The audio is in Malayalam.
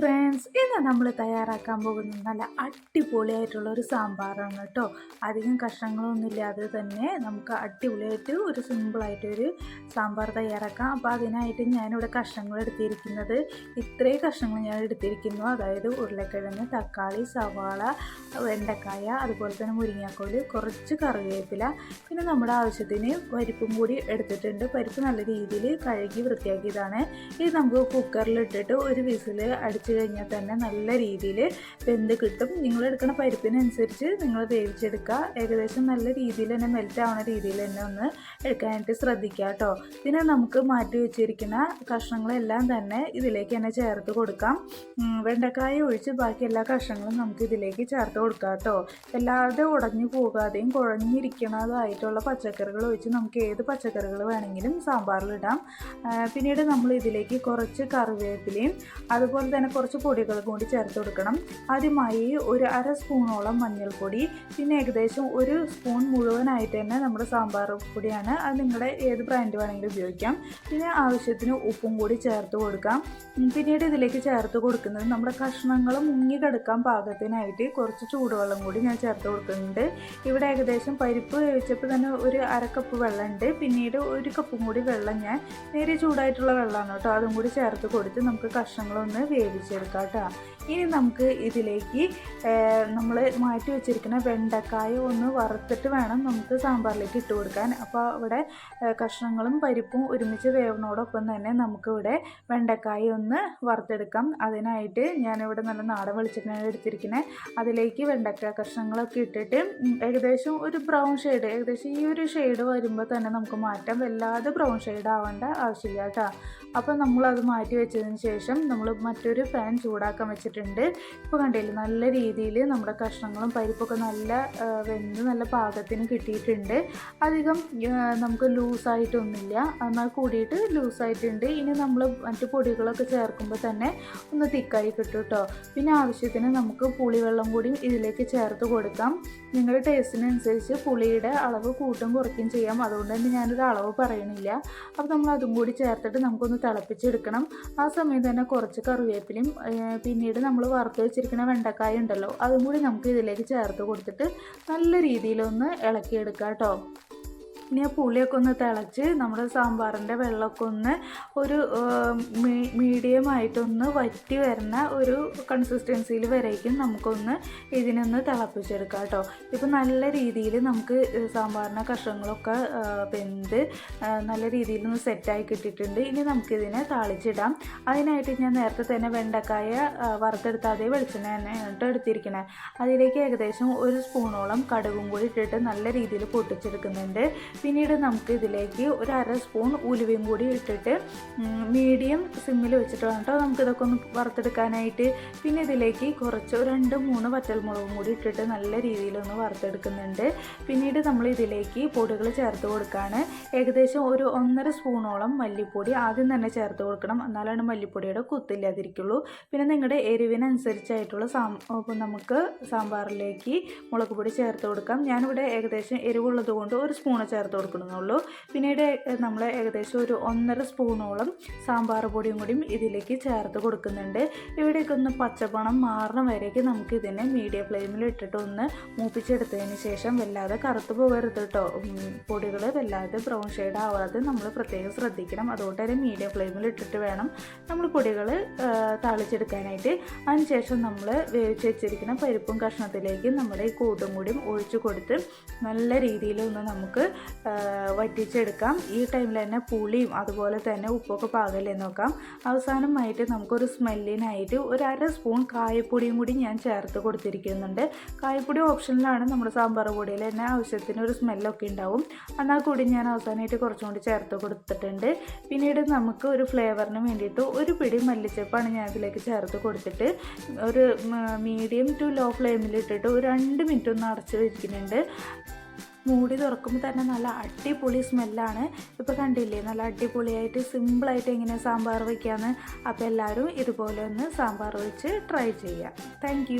ഫ്രണ്ട്സ് ഇന്ന് നമ്മൾ തയ്യാറാക്കാൻ പോകുന്നത് നല്ല അടിപൊളിയായിട്ടുള്ള ഒരു സാമ്പാറാണ് കേട്ടോ. അധികം കഷ്ണങ്ങളൊന്നും ഇല്ലാതെ തന്നെ നമുക്ക് അടിപൊളിയായിട്ട് ഒരു സിമ്പിളായിട്ടൊരു സാമ്പാർ തയ്യാറാക്കാം. അപ്പോൾ അതിനായിട്ട് ഞാനിവിടെ കഷ്ണങ്ങൾ എടുത്തിരിക്കുന്നത് ഇത്രയും കഷ്ണങ്ങൾ ഞാൻ എടുത്തിരിക്കുന്നു. അതായത് ഉരുളക്കിഴങ്ങ് തക്കാളി സവാള വെണ്ടക്കായ അതുപോലെ തന്നെ മുരിങ്ങാക്കോൽ കുറച്ച് കറിവേപ്പില പിന്നെ നമ്മുടെ ആവശ്യത്തിന് പരിപ്പും കൂടി എടുത്തിട്ടുണ്ട്. പരിപ്പ് നല്ല രീതിയിൽ കഴുകി വൃത്തിയാക്കിയതാണ്. ഇത് നമുക്ക് കുക്കറിൽ ഇട്ടിട്ട് ഒരു വിസിൽ അടിച്ച് കഴിഞ്ഞാൽ തന്നെ നല്ല രീതിയിൽ വെന്ത് കിട്ടും. നിങ്ങൾ എടുക്കുന്ന പരിപ്പിനനുസരിച്ച് നിങ്ങൾ വേവിച്ചെടുക്കുക. ഏകദേശം നല്ല രീതിയിൽ തന്നെ മെൽറ്റ് ആവുന്ന രീതിയിൽ തന്നെ ഒന്ന് എടുക്കാനായിട്ട് ശ്രദ്ധിക്കുക കേട്ടോ. പിന്നെ നമുക്ക് മാറ്റി വെച്ചിരിക്കുന്ന കഷ്ണങ്ങളെല്ലാം തന്നെ ഇതിലേക്ക് തന്നെ ചേർത്ത് കൊടുക്കാം. വെണ്ടക്കായ ഒഴിച്ച് ബാക്കി എല്ലാ കഷ്ണങ്ങളും നമുക്ക് ഇതിലേക്ക് ചേർത്ത് കൊടുക്കാം കേട്ടോ. എല്ലാവരുടെ ഉടഞ്ഞു പോകാതെയും കുഴഞ്ഞിരിക്കണതായിട്ടുള്ള പച്ചക്കറികൾ ഒഴിച്ച് നമുക്ക് ഏത് പച്ചക്കറികൾ വേണമെങ്കിലും സാമ്പാറിലിടാം പിന്നീട് നമ്മൾ ഇതിലേക്ക് കുറച്ച് കറിവേപ്പിലയും അതുപോലെ തന്നെ കുറച്ച് പൊടികൾ കൂടി ചേർത്ത് കൊടുക്കണം. ആദ്യമായി ഒരു അര സ്പൂണോളം മഞ്ഞൾപ്പൊടി പിന്നെ ഏകദേശം ഒരു സ്പൂൺ മുഴുവനായിട്ട് തന്നെ നമ്മുടെ സാമ്പാർ പൊടിയാണ്. അത് നിങ്ങളുടെ ഏത് ബ്രാൻഡ് വേണമെങ്കിലും ഉപയോഗിക്കാം. പിന്നെ ആവശ്യത്തിന് ഉപ്പും കൂടി ചേർത്ത് കൊടുക്കാം. പിന്നീട് ഇതിലേക്ക് ചേർത്ത് കൊടുക്കുന്നത് നമ്മുടെ കഷ്ണങ്ങൾ മുങ്ങിക്കെടുക്കാൻ പാകത്തിനായിട്ട് കുറച്ച് ചൂടുവെള്ളം കൂടി ഞാൻ ചേർത്ത് കൊടുക്കുന്നുണ്ട്. ഇവിടെ ഏകദേശം പരിപ്പ് വേവിച്ചപ്പോൾ തന്നെ ഒരു അര കപ്പ് വെള്ളമുണ്ട്. പിന്നീട് ഒരു കപ്പും കൂടി വെള്ളം ഞാൻ നേരെ ചൂടായിട്ടുള്ള വെള്ളമാണ് കേട്ടോ അതും കൂടി ചേർത്ത് കൊടുത്ത് നമുക്ക് കഷ്ണങ്ങളൊന്ന് വേവിച്ചെടുക്കാം കേട്ടോ ഇനി നമുക്ക് ഇതിലേക്ക് നമ്മൾ മാറ്റി വെച്ചിരിക്കുന്ന വെണ്ടക്കായ ഒന്ന് വറുത്തിട്ട് വേണം നമുക്ക് സാമ്പാറിലേക്ക് ഇട്ട് കൊടുക്കാൻ. അപ്പോൾ ഇവിടെ കഷ്ണങ്ങളും പരിപ്പും ഒരുമിച്ച് വേവണോടൊപ്പം തന്നെ നമുക്കിവിടെ വെണ്ടക്കായ ഒന്ന് വറുത്തെടുക്കാം. അതിനായിട്ട് ഞാനിവിടെ നല്ല നാടൻ വെളിച്ചെണ്ണ എടുത്തിരിക്കുന്നത്. അതിലേക്ക് വെണ്ടക്ക കഷ്ണങ്ങളൊക്കെ ഇട്ടിട്ട് ഏകദേശം ഒരു ബ്രൗൺ ഷെയ്ഡ് ഏകദേശം ഈ ഒരു ഷെയ്ഡ് വരുമ്പോൾ തന്നെ നമുക്ക് മാറ്റാം. വല്ലാതെ ബ്രൗൺ ഷെയ്ഡ് ആവേണ്ട ആവശ്യമില്ല കേട്ടോ. അപ്പോൾ നമ്മളത് മാറ്റി വെച്ചതിന് ശേഷം നമ്മൾ മറ്റൊരു ചൂടാക്കാൻ വെച്ചിട്ടുണ്ട്. ഇപ്പോൾ കണ്ടില്ലേ നല്ല രീതിയിൽ നമ്മുടെ കഷ്ണങ്ങളും പരിപ്പൊക്കെ നല്ല വെന്ത് നല്ല പാകത്തിന് കിട്ടിയിട്ടുണ്ട്. അധികം നമുക്ക് ലൂസായിട്ടൊന്നുമില്ല. എന്നാൽ കൂടിയിട്ട് ലൂസായിട്ടുണ്ട്. ഇനി നമ്മൾ മറ്റു പൊടികളൊക്കെ ചേർക്കുമ്പോൾ തന്നെ ഒന്ന് തിക്കായി കിട്ടും കേട്ടോ. പിന്നെ ആവശ്യത്തിന് നമുക്ക് പുളിവെള്ളം കൂടി ഇതിലേക്ക് ചേർത്ത് കൊടുക്കാം. നിങ്ങളുടെ ടേസ്റ്റിനനുസരിച്ച് പുളിയുടെ അളവ് കൂട്ടും കുറയ്ക്കും ചെയ്യാം. അതുകൊണ്ട് തന്നെ ഞാനൊരു അളവ് പറയണില്ല. അപ്പോൾ നമ്മൾ അതും കൂടി ചേർത്തിട്ട് നമുക്കൊന്ന് തിളപ്പിച്ചെടുക്കണം. ആ സമയം തന്നെ കുറച്ച് കറിവേപ്പിലയും പിന്നീട് നമ്മൾ വറുത്ത് വെച്ചിരിക്കുന്ന വെണ്ടക്കായ ഉണ്ടല്ലോ അതും കൂടി നമുക്ക് ഇതിലേക്ക് ചേർത്ത് കൊടുത്തിട്ട് നല്ല രീതിയിലൊന്ന് ഇളക്കിയെടുക്കാം കേട്ടോ ഇനി ആ പുളിയൊക്കെ ഒന്ന് തിളച്ച് നമ്മുടെ സാമ്പാറിന്റെ വെള്ളമൊക്കെ ഒന്ന് ഒരു മീഡിയം ആയിട്ടൊന്ന് വറ്റി വരുന്ന ഒരു കൺസിസ്റ്റൻസിയിൽ വരേക്കും നമുക്കൊന്ന് ഇതിനൊന്ന് തിളപ്പിച്ചെടുക്കാം കേട്ടോ. ഇപ്പം നല്ല രീതിയിൽ നമുക്ക് സാമ്പാറിന്റെ കഷ്ണങ്ങളൊക്കെ വെന്ത് നല്ല രീതിയിൽ ഒന്ന് സെറ്റായി കിട്ടിയിട്ടുണ്ട്. ഇനി നമുക്കിതിനെ താളിച്ചിടാം. അതിനായിട്ട് ഞാൻ നേരത്തെ തന്നെ വെണ്ടക്കായ വറുത്തെടുത്ത അതേ വെളിച്ചെണ്ണ തന്നെ കേട്ടോ എടുത്തിരിക്കണേ. അതിലേക്ക് ഏകദേശം ഒരു സ്പൂണോളം കടുകും കൂടി ഇട്ടിട്ട് നല്ല രീതിയിൽ പൊട്ടിച്ചെടുക്കുന്നുണ്ട്. പിന്നീട് നമുക്ക് ഇതിലേക്ക് ഒരു അര സ്പൂൺ ഉലുവയും കൂടി ഇട്ടിട്ട് മീഡിയം സിമ്മിൽ വെച്ചിട്ട് വേണം കേട്ടോ നമുക്കിതൊക്കെ ഒന്ന് വറുത്തെടുക്കാനായിട്ട് പിന്നെ ഇതിലേക്ക് കുറച്ച് രണ്ട് മൂന്ന് വറ്റൽമുളകും കൂടി ഇട്ടിട്ട് നല്ല രീതിയിലൊന്ന് വറുത്തെടുക്കുന്നുണ്ട്. പിന്നീട് നമ്മൾ ഇതിലേക്ക് പൊടികൾ ചേർത്ത് കൊടുക്കുകയാണ് ഏകദേശം ഒരു ഒന്നര സ്പൂണോളം മല്ലിപ്പൊടി ആദ്യം തന്നെ ചേർത്ത് കൊടുക്കണം. എന്നാലാണ് മല്ലിപ്പൊടിയുടെ കുത്തില്ലാതിരിക്കുള്ളൂ. പിന്നെ നിങ്ങളുടെ എരിവിനനുസരിച്ചായിട്ടുള്ള സാം നമുക്ക് സാമ്പാറിലേക്ക് മുളക് പൊടി ചേർത്ത് കൊടുക്കാം. ഞാനിവിടെ ഏകദേശം എരിവുള്ളത് കൊണ്ട് ഒരു സ്പൂണ് ചേർത്ത് ചേർത്ത് കൊടുക്കണമെന്നുള്ളൂ പിന്നീട് നമ്മൾ ഏകദേശം ഒരു ഒന്നര സ്പൂണോളം സാമ്പാർ പൊടിയും കൂടിയും ഇതിലേക്ക് ചേർത്ത് കൊടുക്കുന്നുണ്ട്. ഇവിടേക്ക് ഒന്ന് പച്ചപ്പണം മാറണം വരേക്ക് നമുക്ക് ഇതിനെ മീഡിയം ഫ്ലെയിമിൽ ഇട്ടിട്ട് ഒന്ന് മൂപ്പിച്ചെടുത്തതിന് ശേഷം വല്ലാതെ കറുത്ത് പോകരുത് കേട്ടോ പൊടികൾ വല്ലാതെ ബ്രൗൺ ഷെയ്ഡ് ആവാതെ നമ്മൾ പ്രത്യേകം ശ്രദ്ധിക്കണം. അതുകൊണ്ട് തന്നെ മീഡിയം ഫ്ലെയിമിൽ ഇട്ടിട്ട് വേണം നമ്മൾ പൊടികൾ താളിച്ചെടുക്കാനായിട്ട്. അതിനുശേഷം നമ്മൾ വേവിച്ച് വെച്ചിരിക്കുന്ന പരിപ്പും കഷ്ണത്തിലേക്ക് നമ്മുടെ ഈ കൂട്ടും കൂടിയും ഒഴിച്ചു കൊടുത്ത് നല്ല രീതിയിൽ ഒന്ന് നമുക്ക് വറ്റിച്ചെടുക്കാം. ഈ ടൈമിൽ തന്നെ പുളിയും അതുപോലെ തന്നെ ഉപ്പൊക്കെ പാകല്ലേ നോക്കാം. അവസാനമായിട്ട് നമുക്കൊരു സ്മെല്ലിനായിട്ട് ഒരു അര സ്പൂൺ കായപ്പൊടിയും കൂടി ഞാൻ ചേർത്ത് കൊടുത്തിരിക്കുന്നുണ്ട്. കായപ്പൊടി ഓപ്ഷനിലാണ് നമ്മുടെ സാമ്പാർ പൊടിയിൽ തന്നെ ആവശ്യത്തിന് ഒരു സ്മെല്ലൊക്കെ ഉണ്ടാവും. എന്നാൽ കൂടി ഞാൻ അവസാനമായിട്ട് കുറച്ചും കൂടി ചേർത്ത് കൊടുത്തിട്ടുണ്ട്. പിന്നീട് നമുക്ക് ഒരു ഫ്ലേവറിന് വേണ്ടിയിട്ട് ഒരു പിടി മല്ലിച്ചപ്പാണ് ഞാൻ ഇതിലേക്ക് ചേർത്ത് കൊടുത്തിട്ട് ഒരു മീഡിയം ടു ലോ ഫ്ലെയിമിലിട്ടിട്ട് ഒരു രണ്ട് മിനിറ്റ് ഒന്ന് അടച്ച് വെക്കുന്നുണ്ട്. മൂടി തുറക്കുമ്പോൾ തന്നെ നല്ല അടിപൊളി സ്മെല്ലാണ്. ഇപ്പോൾ കണ്ടില്ലേ നല്ല അടിപൊളിയായിട്ട് സിമ്പിളായിട്ട് എങ്ങനെ സാമ്പാർ വയ്ക്കാമെന്ന് അപ്പോൾ എല്ലാവരും ഇതുപോലെ ഒന്ന് സാമ്പാർ വെച്ച് ട്രൈ ചെയ്യാം. താങ്ക്